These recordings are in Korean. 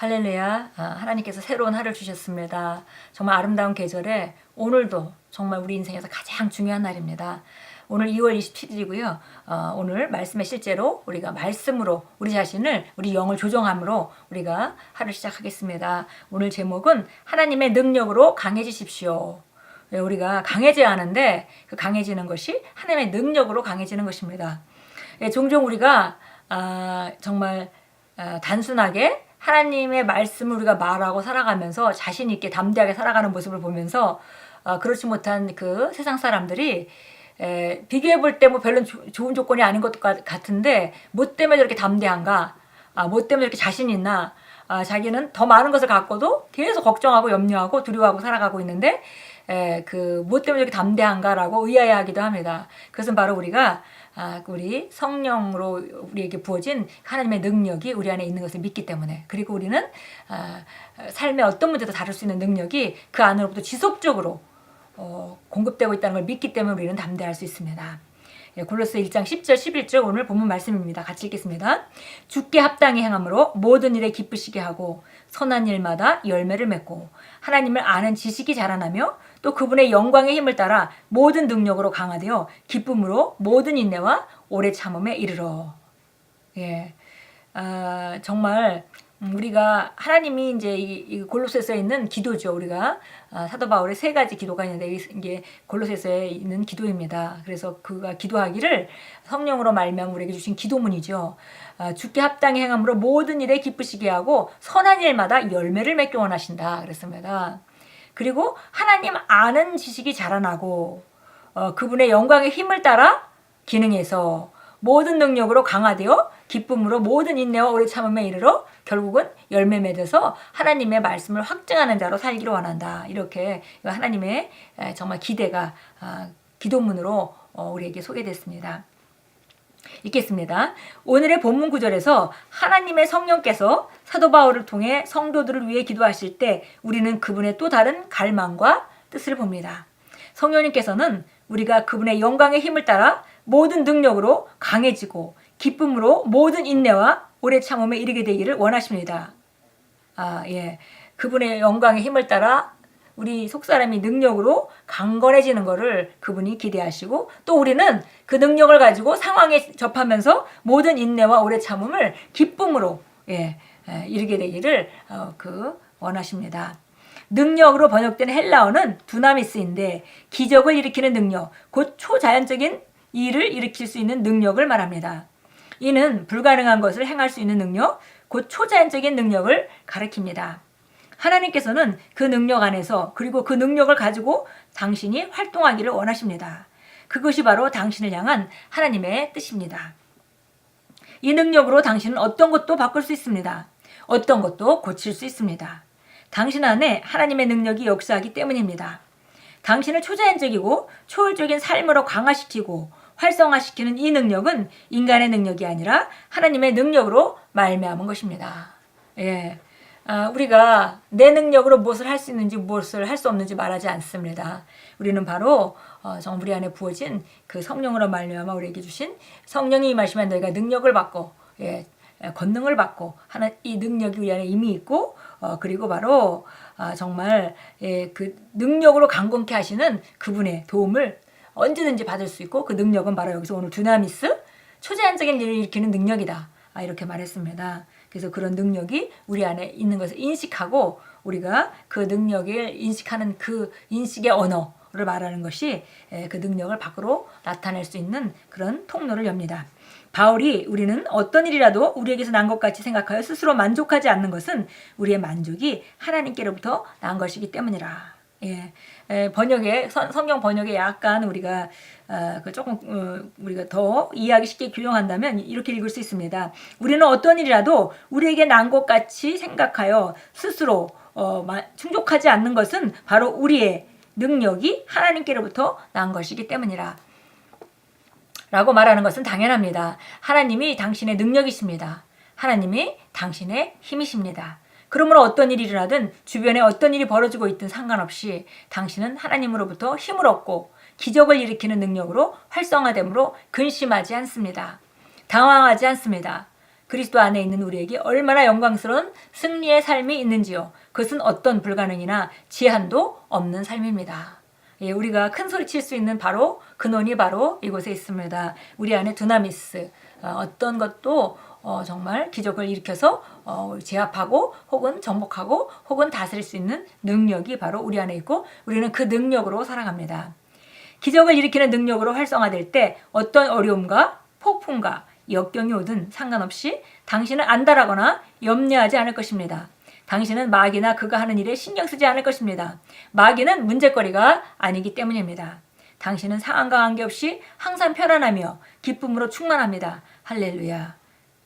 할렐루야. 아, 하나님께서 새로운 하루를 주셨습니다. 정말 아름다운 계절에 오늘도 정말 우리 인생에서 가장 중요한 날입니다. 오늘 2월 27일이고요. 어, 오늘 말씀의 실제로 우리가 말씀으로 우리 자신을 우리 영을 조정함으로 우리가 하루 시작하겠습니다. 오늘 제목은 하나님의 능력으로 강해지십시오. 예, 우리가 강해져야 하는데 그 강해지는 것이 하나님의 능력으로 강해지는 것입니다. 예, 종종 우리가 아, 정말 아, 단순하게 하나님의 말씀을 우리가 말하고 살아가면서 자신 있게 담대하게 살아가는 모습을 보면서 아, 그렇지 못한 그 세상 사람들이 에, 비교해 볼 때 뭐 별로 조- 좋은 조건이 아닌 것 같- 같은데 뭐 때문에 저렇게 담대한가? 아, 뭐 때문에 이렇게 자신 있나? 아, 자기는 더 많은 것을 갖고도 계속 걱정하고 염려하고 두려워하고 살아가고 있는데 에, 그, 뭐 때문에 이렇게 담대한가라고 의아해하기도 합니다. 그것은 바로 우리가 아, 우리 성령으로 우리에게 부어진 하나님의 능력이 우리 안에 있는 것을 믿기 때문에 그리고 우리는 아, 삶의 어떤 문제도 다룰 수 있는 능력이 그 안으로부터 지속적으로 어, 공급되고 있다는 걸 믿기 때문에 우리는 담대할 수 있습니다. 예, 골로스 1장 10절 11절 오늘 본문 말씀입니다. 같이 읽겠습니다. 주께 합당히 행함으로 모든 일에 기쁘시게 하고 선한 일마다 열매를 맺고 하나님을 아는 지식이 자라나며 또 그분의 영광의 힘을 따라 모든 능력으로 강화되어 기쁨으로 모든 인내와 오래 참음에 이르러. 예. 아, 정말 음, 우리가 하나님이 이제 이, 이 골로새서에 있는 기도죠. 우리가 아, 사도 바울의 세 가지 기도가 있는데 이- 이게 골로새서에 있는 기도입니다. 그래서 그가 기도하기를 성령으로 말미암아 우리에게 주신 기도문이죠. 아, 주께 합당히 행함으로 모든 일에 기쁘시게 하고 선한 일마다 열매를 맺게 원하신다. 그랬습니다. 그리고 하나님 아는 지식이 자라나고 어, 그분의 영광의 힘을 따라 기능해서 모든 능력으로 강화되어 기쁨으로 모든 인내와 오래 참음에 이르러 결국은 열매 맺어서 하나님의 말씀을 확증하는 자로 살기를 원한다. 이렇게 하나님의 에, 정말 기대가 아, 기도문으로 어, 우리에게 소개됐습니다. 읽겠습니다. 오늘의 본문 구절에서 하나님의 성령께서 사도 바울을 통해 성도들을 위해 기도하실 때 우리는 그분의 또 다른 갈망과 뜻을 봅니다. 성령님께서는 우리가 그분의 영광의 힘을 따라 모든 능력으로 강해지고 기쁨으로 모든 인내와 오래 참음에 이르게 되기를 원하십니다. 아, 예. 그분의 영광의 힘을 따라 우리 속사람이 능력으로 강건해지는 것을 그분이 기대하시고 또 우리는 그 능력을 가지고 상황에 접하면서 모든 인내와 오래 참음을 기쁨으로 예, 예, 이르게 되기를 어, 그 원하십니다. 능력으로 번역된 헬라어는 두나미스인데 기적을 일으키는 능력, 곧 초자연적인 일을 일으킬 수 있는 능력을 말합니다. 이는 불가능한 것을 행할 수 있는 능력, 곧 초자연적인 능력을 가리킵니다. 하나님께서는 그 능력 안에서 그리고 그 능력을 가지고 당신이 활동하기를 원하십니다. 그것이 바로 당신을 향한 하나님의 뜻입니다. 이 능력으로 당신은 어떤 것도 바꿀 수 있습니다. 어떤 것도 고칠 수 있습니다. 당신 안에 하나님의 능력이 역사하기 때문입니다. 당신을 초자연적이고 초월적인 삶으로 강화시키고 활성화시키는 이 능력은 인간의 능력이 아니라 하나님의 능력으로 말미암은 것입니다. 예. 아, 우리가 내 능력으로 무엇을 할 수 있는지 무엇을 할 수 없는지 말하지 않습니다. 우리는 바로 어, 정말 우리 안에 부어진 그 성령으로 말미암아 우리에게 주신 성령이 임하시면 너희가 능력을 받고 예, 예, 권능을 받고 하는 이 능력이 우리 안에 이미 있고 어, 그리고 바로 아, 정말 예, 그 능력으로 강건케 하시는 그분의 도움을 언제든지 받을 수 있고 그 능력은 바로 여기서 오늘 두나미스 초제한적인 일을 일으키는 능력이다. 아, 이렇게 말했습니다. 그래서 그런 능력이 우리 안에 있는 것을 인식하고 우리가 그 능력을 인식하는 그 인식의 언어를 말하는 것이 에, 그 능력을 밖으로 나타낼 수 있는 그런 통로를 엽니다. 바울이 우리는 어떤 일이라도 우리에게서 난 것 같이 생각하여 스스로 만족하지 않는 것은 우리의 만족이 하나님께로부터 난 것이기 때문이라. 예, 에, 번역에 선- 성경 번역에 약간 우리가 어, 그 조금 어, 우리가 더 이해하기 쉽게 규정한다면 이렇게 읽을 수 있습니다. 우리는 어떤 일이라도 우리에게 난 것 같이 생각하여 스스로 어, 마- 충족하지 않는 것은 바로 우리의 능력이 하나님께로부터 난 것이기 때문이라. 라고 말하는 것은 당연합니다. 하나님이 당신의 능력이십니다. 하나님이 당신의 힘이십니다. 그러므로 어떤 일이 일어나든 주변에 어떤 일이 벌어지고 있든 상관없이 당신은 하나님으로부터 힘을 얻고 기적을 일으키는 능력으로 활성화됨으로 근심하지 않습니다. 당황하지 않습니다. 그리스도 안에 있는 우리에게 얼마나 영광스러운 승리의 삶이 있는지요. 그것은 어떤 불가능이나 제한도 없는 삶입니다. 예, 우리가 큰 소리 칠 수 있는 바로 근원이 바로 이곳에 있습니다. 우리 안에 두나미스 어, 떤 것도 어, 정말 기적을 일으켜서 어, 제압하고 혹은 정복하고 혹은 다스릴 수 있는 능력이 바로 우리 안에 있고 우리는 그 능력으로 살아갑니다. 기적을 일으키는 능력으로 활성화될 때 어떤 어려움과 폭풍과 역경이 오든 상관없이 당신은 안달하거나 염려하지 않을 것입니다. 당신은 마귀나 그가 하는 일에 신경 쓰지 않을 것입니다. 마귀는 문제거리가 아니기 때문입니다. 당신은 상황과 관계없이 항상 편안하며 기쁨으로 충만합니다. 할렐루야.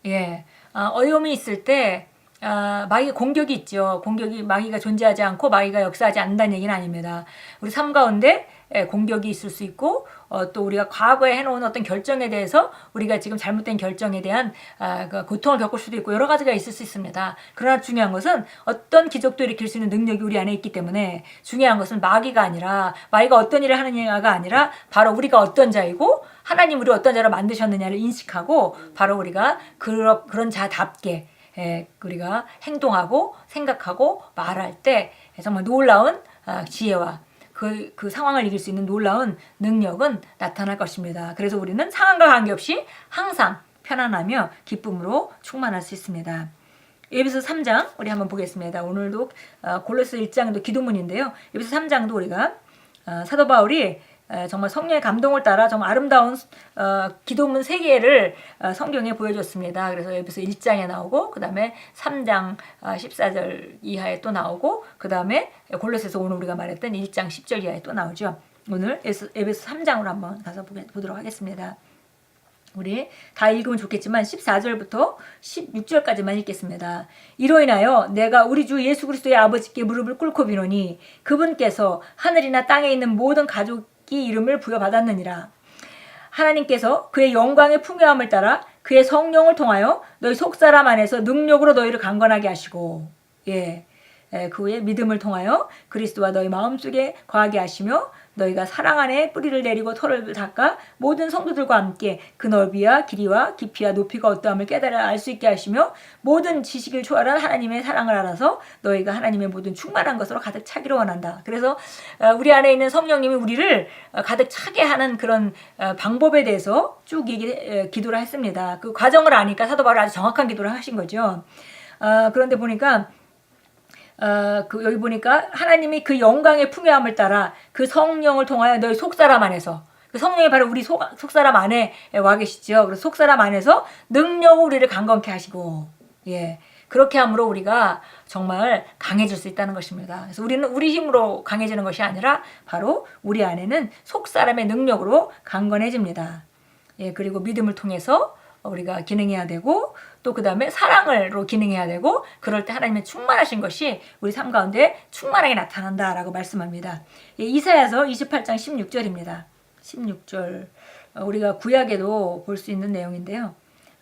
예. 아, 어려움이 있을 때 아, 마귀 공격이 있죠. 공격이 마귀가 존재하지 않고 마귀가 역사하지 않는다는 얘기는 아닙니다. 우리 삶 가운데 예, 공격이 있을 수 있고 어, 또 우리가 과거에 해놓은 어떤 결정에 대해서 우리가 지금 잘못된 결정에 대한 아, 그 고통을 겪을 수도 있고 여러 가지가 있을 수 있습니다. 그러나 중요한 것은 어떤 기적도 일으킬 수 있는 능력이 우리 안에 있기 때문에 중요한 것은 마귀가 아니라 마귀가 어떤 일을 하느냐가 아니라 바로 우리가 어떤 자이고 하나님 우리 어떤 자로 만드셨느냐를 인식하고 바로 우리가 그런 그런 자답게 예, 우리가 행동하고 생각하고 말할 때 정말 놀라운 아, 지혜와 그, 그 상황을 이길 수 있는 놀라운 능력은 나타날 것입니다. 그래서 우리는 상황과 관계없이 항상 편안하며 기쁨으로 충만할 수 있습니다. 에베소 3장 우리 한번 보겠습니다. 오늘도 어, 골로스 1장도 기도문인데요. 에베소 3장도 우리가 어, 사도 바울이 에, 정말 성령의 감동을 따라 정말 아름다운 어, 기도문 세 개를 어, 성경에 보여줬습니다. 그래서 에베소 1장에 나오고 그 다음에 3장 어, 14절 이하에 또 나오고 그 다음에 골로새서 오늘 우리가 말했던 1장 10절 이하에 또 나오죠. 오늘 에베소, 에베소 3장으로 한번 가서 보도록 하겠습니다. 우리 다 읽으면 좋겠지만 14절부터 16절까지만 읽겠습니다. 이로 인하여 내가 우리 주 예수 그리스도의 아버지께 무릎을 꿇고 비노니 그분께서 하늘이나 땅에 있는 모든 가족 이 이름을 부여받았느니라. 하나님께서 그의 영광의 풍요함을 따라 그의 성령을 통하여 너희 속사람 안에서 능력으로 너희를 강건하게 하시고 예. 예, 그 후에 믿음을 통하여 그리스도와 너희 마음속에 거하게 하시며 너희가 사랑 안에 뿌리를 내리고 털을 닦아 모든 성도들과 함께 그 넓이와 길이와 깊이와 높이가 어떠함을 깨달아 알 수 있게 하시며 모든 지식을 초월한 하나님의 사랑을 알아서 너희가 하나님의 모든 충만한 것으로 가득 차기를 원한다. 그래서 어, 우리 안에 있는 성령님이 우리를 어, 가득 차게 하는 그런 어, 방법에 대해서 쭉 얘기, 기도를 했습니다. 그 과정을 아니까 사도 바울 아주 정확한 기도를 하신 거죠. 그런데 보니까 어, 그 여기 보니까 하나님이 그 영광의 풍요함을 따라 그 성령을 통하여 너희 속사람 안에서 그 성령이 바로 우리 속, 속사람 안에 와 계시죠. 그래서 속사람 안에서 능력으로 우리를 강건케 하시고 예. 그렇게 함으로 우리가 정말 강해질 수 있다는 것입니다. 그래서 우리는 우리 힘으로 강해지는 것이 아니라 바로 우리 안에는 속사람의 능력으로 강건해집니다. 예, 그리고 믿음을 통해서 우리가 기능해야 되고 또 그 다음에 사랑으로 기능해야 되고 그럴 때 하나님의 충만하신 것이 우리 삶 가운데 충만하게 나타난다라고 말씀합니다. 예, 이사야서 28장 16절입니다. 16절 어, 우리가 구약에도 볼 수 있는 내용인데요.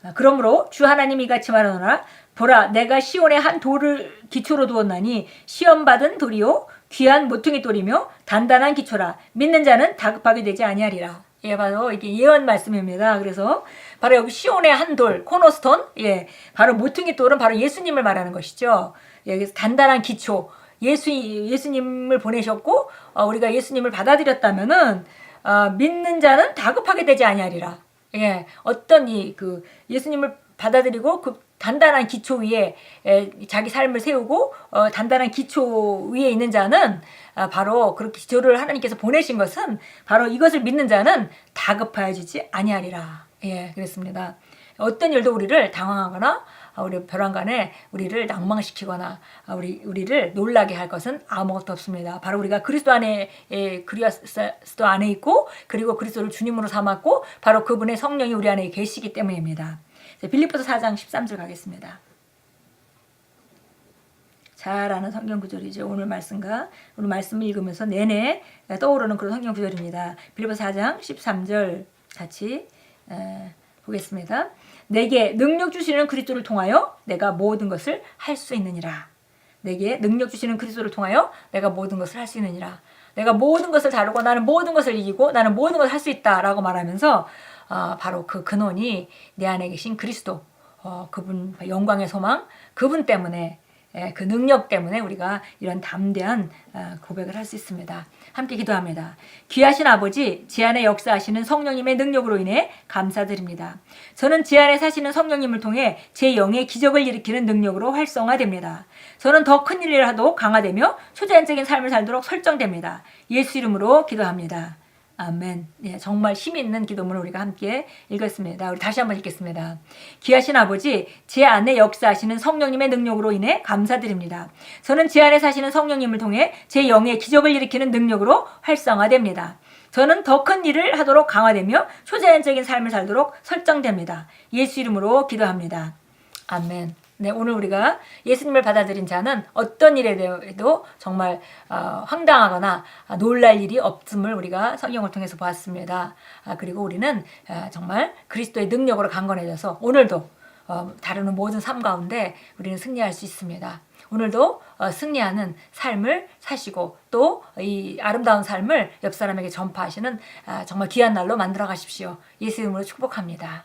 아, 그러므로 주 하나님이 같이 말하노라 보라 내가 시온에 한 돌을 기초로 두었나니 시험 받은 돌이요 귀한 모퉁이 돌이며 단단한 기초라 믿는 자는 다급하게 되지 아니하리라. 예, 바로 이게 예언 말씀입니다. 그래서 바로 여기 시온의 한 돌, 코너스톤, 예, 바로 모퉁이 돌은 바로 예수님을 말하는 것이죠. 예, 그래서 단단한 기초, 예수 예수님을 보내셨고 어, 우리가 예수님을 받아들였다면은 어, 믿는 자는 다급하게 되지 아니하리라. 예, 어떤 이 그 예수님을 받아들이고 그 단단한 기초 위에 에, 자기 삶을 세우고 어, 단단한 기초 위에 있는 자는 아, 바로 그렇게 기초를 하나님께서 보내신 것은 바로 이것을 믿는 자는 다급하여지지 아니하리라. 예, 그랬습니다. 어떤 일도 우리를 당황하거나 아, 우리 벼랑간에 우리를 낭망시키거나 아, 우리 우리를 놀라게 할 것은 아무것도 없습니다. 바로 우리가 그리스도 안에 예, 그리스도 안에 있고 그리고 그리스도를 주님으로 삼았고 바로 그분의 성령이 우리 안에 계시기 때문입니다. 빌립보서 4장 13절 가겠습니다. 잘 아는 성경 구절이죠. 오늘 말씀과 오늘 말씀을 읽으면서 내내 떠오르는 그런 성경 구절입니다. 빌립보서 4장 13절 같이 에, 보겠습니다. 내게 능력 주시는 그리스도를 통하여 내가 모든 것을 할 수 있느니라. 내게 능력 주시는 그리스도를 통하여 내가 모든 것을 할 수 있느니라. 내가 모든 것을 다루고 나는 모든 것을 이기고 나는 모든 것을 할 수 있다라고 말하면서 어, 바로 그 근원이 내 안에 계신 그리스도 어, 그분 영광의 소망 그분 때문에 예, 그 능력 때문에 우리가 이런 담대한 어, 고백을 할 수 있습니다. 함께 기도합니다. 귀하신 아버지, 제 안에 역사하시는 성령님의 능력으로 인해 감사드립니다. 저는 제 안에 사시는 성령님을 통해 제 영의 기적을 일으키는 능력으로 활성화됩니다. 저는 더 큰 일을 하도 강화되며 초자연적인 삶을 살도록 설정됩니다. 예수 이름으로 기도합니다. 아멘. 예, 정말 힘 있는 기도문을 우리가 함께 읽었습니다. 우리 다시 한번 읽겠습니다. 귀하신 아버지, 제 안에 역사하시는 성령님의 능력으로 인해 감사드립니다. 저는 제 안에 사시는 성령님을 통해 제 영의 기적을 일으키는 능력으로 활성화됩니다. 저는 더 큰 일을 하도록 강화되며 초자연적인 삶을 살도록 설정됩니다. 예수 이름으로 기도합니다. 아멘. 네, 오늘 우리가 예수님을 받아들인 자는 어떤 일에 대해도 정말 어, 황당하거나 아, 놀랄 일이 없음을 우리가 성경을 통해서 보았습니다. 아, 그리고 우리는 아, 정말 그리스도의 능력으로 강건해져서 오늘도 어, 다루는 모든 삶 가운데 우리는 승리할 수 있습니다. 오늘도 어, 승리하는 삶을 사시고 또 이 아름다운 삶을 옆 사람에게 전파하시는 아, 정말 귀한 날로 만들어 가십시오. 예수 이름으로 축복합니다.